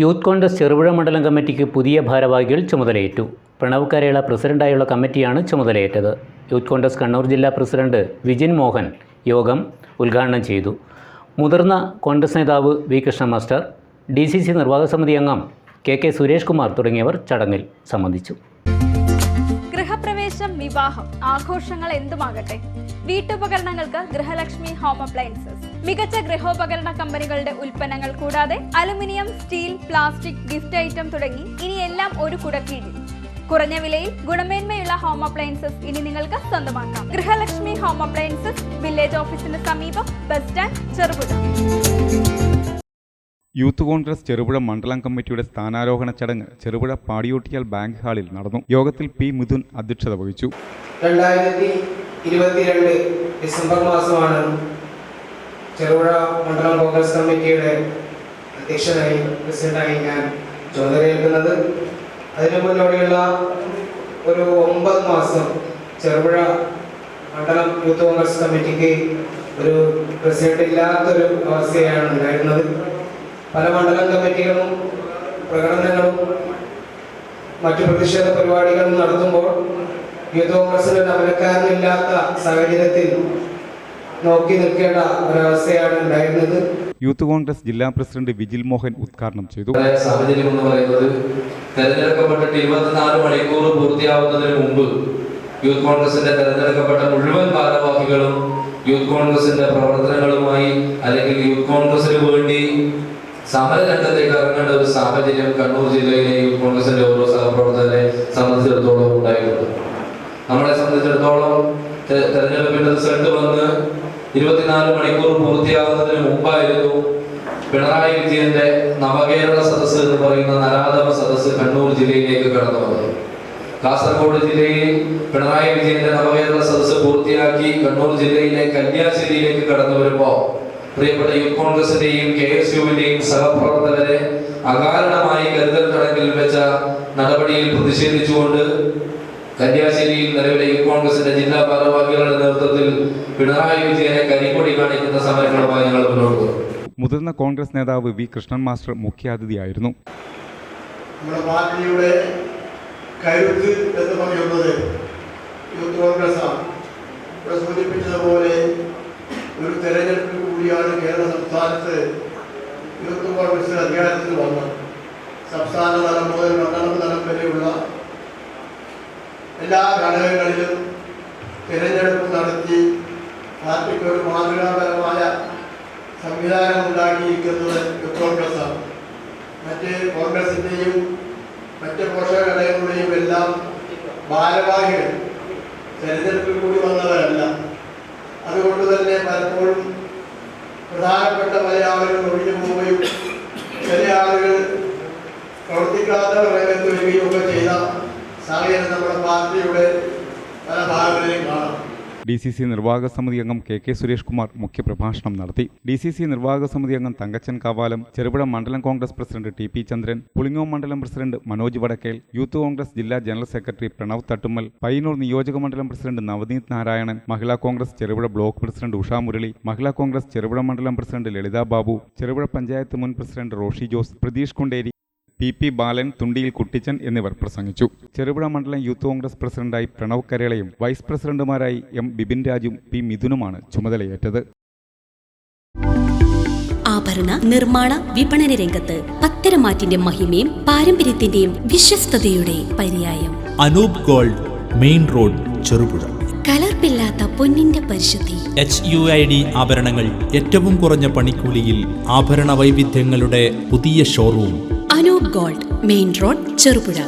Youth Congress Cherupuzha മണ്ഡലം കമ്മിറ്റിക്ക് പുതിയ ഭാരവാഹികൾ ചുമതലയേറ്റു. പ്രണവ് കരേള പ്രസിഡന്റായുള്ള കമ്മിറ്റിയാണ് ചുമതലയേറ്റത്. യൂത്ത് കോൺഗ്രസ് കണ്ണൂർ ജില്ലാ പ്രസിഡന്റ് വിജിൻ മോഹൻ യോഗം ഉദ്ഘാടനം ചെയ്തു. മുതിർന്ന കോൺഗ്രസ് നേതാവ് V Krishna master D C C നിർവാഹക സമിതി അംഗം കെ കെ സുരേഷ് കുമാർ തുടങ്ങിയവർ ചടങ്ങിൽ സംബന്ധിച്ചു. ഗൃഹപ്രവേശം വിവാഹം ആഘോഷങ്ങൾ എന്തുമാകട്ടെ? വീട്ടുപകരണങ്ങൾക്ക് ഗൃഹലക്ഷ്മി ഹോം അപ്ലയൻസസ്. മികച്ച ഗൃഹോപകരണ കമ്പനികളുടെ ഉൽപ്പന്നങ്ങൾ കൂടാതെ aluminium steel plastic gift item തുടങ്ങി ഇനിയെല്ലാം എല്ലാം ഒരു കുടക്കീഴിൽ. കുറഞ്ഞ വിലയിൽ ഗുണമേന്മയുള്ള ഹോം അപ്ലയൻസസ് ഇനി നിങ്ങൾക്ക് സ്വന്തമാക്കാം. ഗൃഹലക്ഷ്മി ഹോം അപ്ലയൻസസ് വില്ലേജ് ഓഫീസിന് സമീപം bus stand Cherupuzha. Youth Congress Cherupuzha മണ്ഡലം കമ്മിറ്റിയുടെ സ്ഥാനാരോഹണ ചടങ്ങ് ചെറുപുഴ പാടിയോട്ടിയാൽ ബാങ്ക് ഹാളിൽ നടന്നു. യോഗത്തിൽ പി മിഥുൻ അധ്യക്ഷത വഹിച്ചു. രണ്ടായിരത്തി ഇരുപത്തിരണ്ട് ഡിസംബർ മാസമാണ് ചെറുപുഴ മണ്ഡലം കോൺഗ്രസ് കമ്മിറ്റിയുടെ അധ്യക്ഷനായി പ്രസിഡന്റായി ഞാൻ ചുമതലയേൽക്കുന്നത്. അതിനു മുന്നോടിയുള്ള ഒരു ഒമ്പത് മാസം ചെറുപുഴ മണ്ഡലം യൂത്ത് കോൺഗ്രസ് കമ്മിറ്റിക്ക് ഒരു പ്രസിഡന്റ് ഇല്ലാത്തൊരു അവസ്ഥയാണ് ഉണ്ടായിരുന്നത്. പല മണ്ഡലം കമ്മിറ്റികളും പ്രകടനങ്ങളും മറ്റു പ്രതിഷേധ പരിപാടികളും നടത്തുമ്പോൾ യൂത്ത് കോൺഗ്രസിന് ഒരു അമലക്കാരനില്ലാത്ത സാഹചര്യത്തിൽ നോക്കി നിൽക്കേണ്ട ഒരവസ്ഥയാണ് ഉണ്ടായിരുന്നത്. യൂത്ത് കോൺഗ്രസ് ജില്ലാ പ്രസിഡന്റ് വിജിൽ മോഹൻ ഉദ്ഘാടനം ചെയ്തു. സാഹചര്യം എന്ന് പറയുന്നത് തെരഞ്ഞെടുക്കപ്പെട്ടിട്ട് ഇരുപത്തിനാല് മണിക്കൂർ പൂർത്തിയാവുന്നതിന് മുമ്പ് യൂത്ത് കോൺഗ്രസിന്റെ തെരഞ്ഞെടുക്കപ്പെട്ട മുഴുവൻ ഭാരവാഹികളും യൂത്ത് കോൺഗ്രസിന്റെ പ്രവർത്തനങ്ങളുമായി അല്ലെങ്കിൽ യൂത്ത് കോൺഗ്രസിന് വേണ്ടി സമരരംഗത്തേക്ക് ഇറങ്ങേണ്ട ഒരു സാഹചര്യം കണ്ണൂർ ജില്ലയിലെ യൂത്ത് കോൺഗ്രസിന്റെ ഓരോ സഹപ്രവർത്തകരെ സംബന്ധിച്ചിടത്തോളം ഉണ്ടായിട്ടുണ്ട്. നമ്മളെ സംബന്ധിച്ചിടത്തോളം തെരഞ്ഞെടുപ്പിന്റെ റിസൾട്ട് വന്ന് ഇരുപത്തിനാല് മണിക്കൂർ പൂർത്തിയാകുന്നതിന് മുമ്പായിരുന്നു പിണറായി വിജയന്റെ നവകേരള സദസ്സ് എന്ന് പറയുന്ന നരാധമ സദസ്സ് കണ്ണൂർ ജില്ലയിലേക്ക് കടന്നു വന്നത്. കാസർഗോഡ് ജില്ലയിൽ പിണറായി വിജയന്റെ നവകേരള സദസ്സ് പൂർത്തിയാക്കി കണ്ണൂർ ജില്ലയിലെ കന്യാശ്ശേരിയിലേക്ക് കടന്നു വരുമ്പോ പ്രിയപ്പെട്ട യൂത്ത് കോൺഗ്രസിന്റെയും കെ എസ് യുവിന്റെയും സഹപ്രവർത്തകരെ അകാരണമായി കരുതൽ കണക്കിൽ വെച്ച നടപടിയിൽ പ്രതിഷേധിച്ചുകൊണ്ട് കന്യാശ്ശേരിയിൽ നിലവിലെ യൂത്ത് കോൺഗ്രസിന്റെ ജില്ലാ ഭാരവാഹികളുടെ നേതൃത്വത്തിൽ പിണറായി വിജയനെ കരിക്കൊടി കാണിക്കുന്ന സമരങ്ങളുമായി ഞങ്ങൾ മുന്നോട്ട് പോകും മുതിർന്ന കോൺഗ്രസ് നേതാവ് വി കൃഷ്ണൻ മാസ്റ്റർ മുഖ്യാതിഥിയായിരുന്നു. നമ്മുടെ പാർട്ടിയുടെ കരുത്ത് എന്ന് പറയുന്നത് യൂത്ത് കോൺഗ്രസ്സാണ്. ഇവിടെ സൂചിപ്പിച്ചതുപോലെ ഒരു തെരഞ്ഞെടുപ്പ് കൂടിയാണ് കേരള സംസ്ഥാനത്ത് യൂത്ത് കോൺഗ്രസ് അധികാരത്തിൽ വന്നത്. സംസ്ഥാന തലം മുതൽ മണ്ഡലം തലം വരെയുള്ള എല്ലാ ഘടകങ്ങളിലും തിരഞ്ഞെടുപ്പ് നടത്തി പാർട്ടിക്ക് ഒരു മാതൃകാപരമായ സംവിധാനം ഉണ്ടാക്കിയിരിക്കുന്നത് യൂത്ത് കോൺഗ്രസ്സാണ്. മറ്റ് കോൺഗ്രസിന്റെയും മറ്റ് പോഷക ഘടകങ്ങളുടെയും എല്ലാം ഭാരവാഹികൾ തെരഞ്ഞെടുപ്പിൽ കൂടി വന്നവരല്ല. അതുകൊണ്ട് തന്നെ പലപ്പോഴും പ്രധാനപ്പെട്ട പല ആളുകൾ ഒഴിഞ്ഞു പോവുകയും ചില ആളുകൾ പ്രവർത്തിക്കാത്തവർ രംഗത്ത് വരികയും ഒക്കെ ചെയ്ത സാഹചര്യം നമ്മുടെ പാർട്ടിയുടെ പല ഭാഗങ്ങളിലും കാണാം ഡി സി സി നിർവാഹക സമിതി അംഗം കെ കെ സുരേഷ് കുമാർ മുഖ്യപ്രഭാഷണം നടത്തി. ഡി സി സി നിർവാഹക സമിതി അംഗം തങ്കച്ചൻ കാവാലം ചെറുപുഴ മണ്ഡലം Congress president T P Chandran Pulingome മണ്ഡലം president Manoj Vadakkel youth Congress ജില്ലാ ജനറൽ സെക്രട്ടറി പ്രണവ് തട്ടുമ്മൽ പയ്യന്നൂർ നിയോജക മണ്ഡലം president Navaneeth Narayanan Mahila Congress Cherupuzha block president Usha Murali Mahila Congress Cherupuzha മണ്ഡലം പ്രസിഡന്റ് ലളിത ബാബു ചെറുപുഴ പഞ്ചായത്ത് മുൻ president Roshi Jose Pratheesh Kunderi P P Balan Thundiyil Kuttichan എന്നിവർ പ്രസംഗിച്ചു. ചെറുപുഴ മണ്ഡലം youth Congress പ്രസിഡന്റായി പ്രണവ് കരേളയും വൈസ് പ്രസിഡന്റുമാരായി എം ബിപിൻ രാജും പി മിഥുനുമാണ് ചുമതലയേറ്റത്. ആഭരണ നിർമ്മാണ വിപണന രംഗത്ത് പത്തരമാറ്റിന്റെ മഹിമയും പാരമ്പര്യത്തിന്റെയും വിശ്വസ്തയുടെ പര്യായം. Anoop gold main road Cherupuzha. കലർപ്പില്ലാത്ത പൊന്നിന്റെ പരിശുദ്ധി. എച്ച് യു ഐ ഡി ആഭരണങ്ങൾ ഏറ്റവും കുറഞ്ഞ പണിക്കൂലിയിൽ ആഭരണ വൈവിധ്യങ്ങളുടെ പുതിയ showroom Anoop gold main road Cherupuzha.